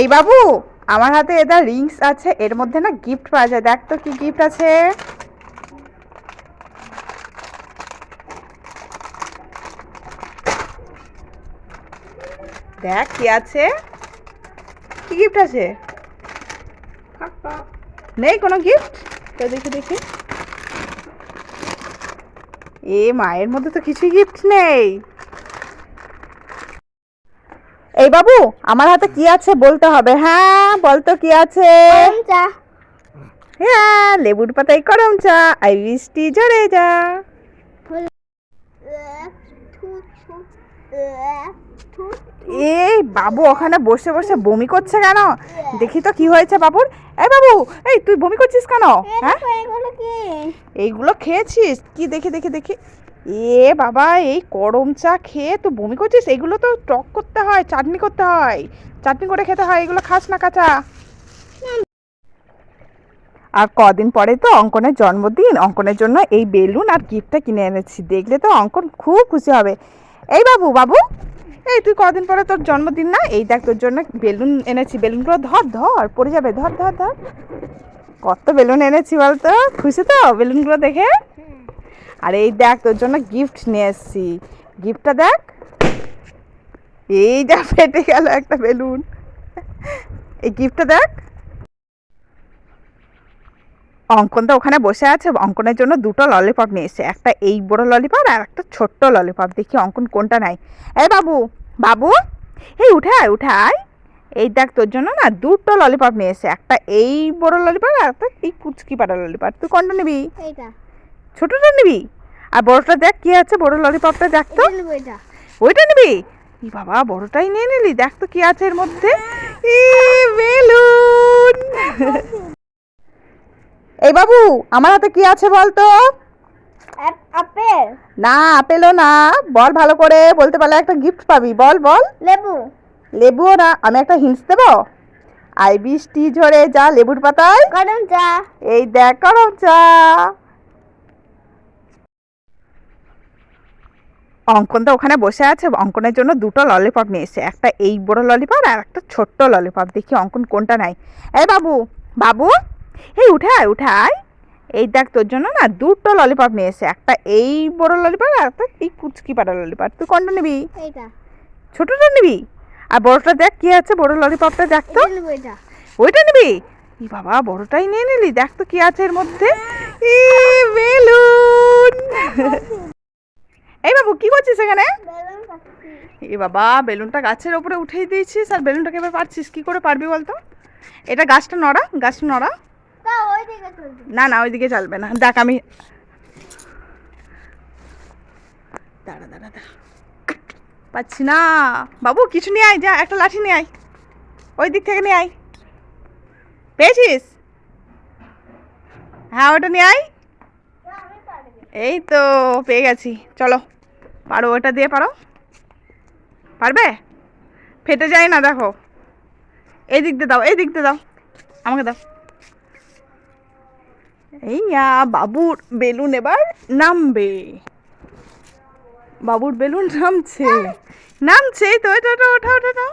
এই বাবু, আমার হাতে এটা রিংস আছে, এর মধ্যে না গিফট পাওয়া যায়। দেখ তো কি গিফট আছে। দেখ কি আছে। কি গিফট আছে? নেই কোনো গিফট তো দেখি দেখি। এ মায়ের মধ্যে তো কিছুই গিফট নেই। এই বাবু আমার হাতে কি আছে বলতে হবে? হ্যাঁ বলতো কি আছে? হ্যাঁ লেবুর পাতায় করম চা আই বৃষ্টি ঝরে যা এই বাবু ওখানে বসে বসে বমি করছে কেন? দেখি তো কি হয়েছে বাবুর। এই বাবু এই তুই বমি করছিস কেন? হ্যাঁ? এইগুলো খেয়েছিস? কি দেখি দেখি দেখি। এ বাবা, এই গরম চা খেয়ে তো বমি করছিস? এগুলো তো টক করতে হয়, চাটনি করতে হয়। চাটনি করে খেতে হয়, এগুলো খাস না কাঁচা। আর কদিন পরে তো অঙ্কনের জন্মদিন। অঙ্কনের জন্য এই বেলুন আর গিফটটা কিনে এনেছি। দেখলে তো অঙ্কন খুব খুশি হবে। এই বাবু বাবু! এই তুই কদিন পরে তোর জন্মদিন না? এই দেখ, তোর জন্য বেলুন এনেছি। বেলুনগুলো ধর ধর, পড়ে যাবে, ধর ধর ধর। কত বেলুন এনেছি বলতো? খুশি তো বেলুনগুলো দেখে? আর এই দেখ, তোর জন্য গিফট নিয়ে এসেছি। গিফটটা দেখ। এই যা ফেটে গেল একটা বেলুন। এই গিফটটা দেখ। অঙ্কন তো ওখানে বসে আছে। অঙ্কনের জন্য দুটো ললিপপ নিয়ে একটা এই বড় ললিপপ আর একটা ছোট্ট ললিপপ দেখি অঙ্কন কোনটা নাই এই বাবু বাবু, এই উঠায় উঠায় এই দেখ, তোর জন্য না দুটো ললিপপ নিয়ে এসেছে। একটা এই বড় ললিপপ আর একটা এই কুচকি পাড়া ললিপপ তুই কোনটা নিবি? এইটা। ছোটটা নিবি? আর বড়টা দেখ কি আছে বড় ললিপপটা দেখ তো। ওইটা। নিবি? ই বাবা বড়টাই নিয়ে নিলি দেখ তো কি আছে এর মধ্যে। বেলুন। এই বাবু আমার হাতে কি আছে বল তো? আপেল। না আপেলও না। বল ভালো করে বলতে পারলে একটা গিফট পাবি। বল বল। লেবু। লেবুও না আমি একটা হিন্স দেবো? আই বৃষ্টি ঝরে যা লেবুর পাতায়। গরম চা। এই দেখ গরম চা। অঙ্কন তো ওখানে বসে আছে অঙ্কনের জন্য দুটো ললিপপ নিয়ে এসেছে একটা এই বড় ললিপপ আর একটা ছোট্ট ললিপপ দেখি অঙ্কন কোনটা নাই এই বাবু বাবু এই উঠায় উঠায় এই দেখ তোর জন্য না দুটো ললিপপ নিয়ে এসেছে একটা এই বড় ললিপপ আর একটা এই কুচকি পাড়া ললিপপ তুই কোনটা নিবি? এইটা। ছোটটা নিবি? আর বড়টা দেখ কি আছে বড় ললিপপটা দেখ তো। ওইটা নিবি? ই বাবা বড়টাই নিয়ে নিলি দেখ তো কি আছে এর মধ্যে। বেলুন। এই বাবু কি করছিস এখানে? এ বাবা বেলুনটা গাছের ওপরে উঠেই দিয়েছিস আর বেলুনটাকে এবার পারছিস কি করে পারবি বলতো? এটা গাছটা নড়া গাছটা নড়া। তা ওই দিকে চলবে। না না ওইদিকে চলবে না। দেখ আমি দাঁড়া দাঁড়া দাঁড়া। পাচ্ছি না। বাবু কিছু নিয়ে আয় যা একটা লাঠি নিয়ে আয়। ওই দিক থেকে নিয়ে আয়। পেয়েছিস? হ্যাঁ ওটা নিয়ে আয়। এই তো পেয়ে গেছি। চলো। পারো ওটা দিয়ে পারো। পারবে? ফেটে যায় না দেখো। এই দিক দিয়ে দাও এই দিক দিয়ে দাও। আমাকে দাও। এই বাবুর বেলুন এবার নামবে। বাবুর বেলুন নামছে। নামছে তো এটা ওটা ওঠা ওঠা ওঠা।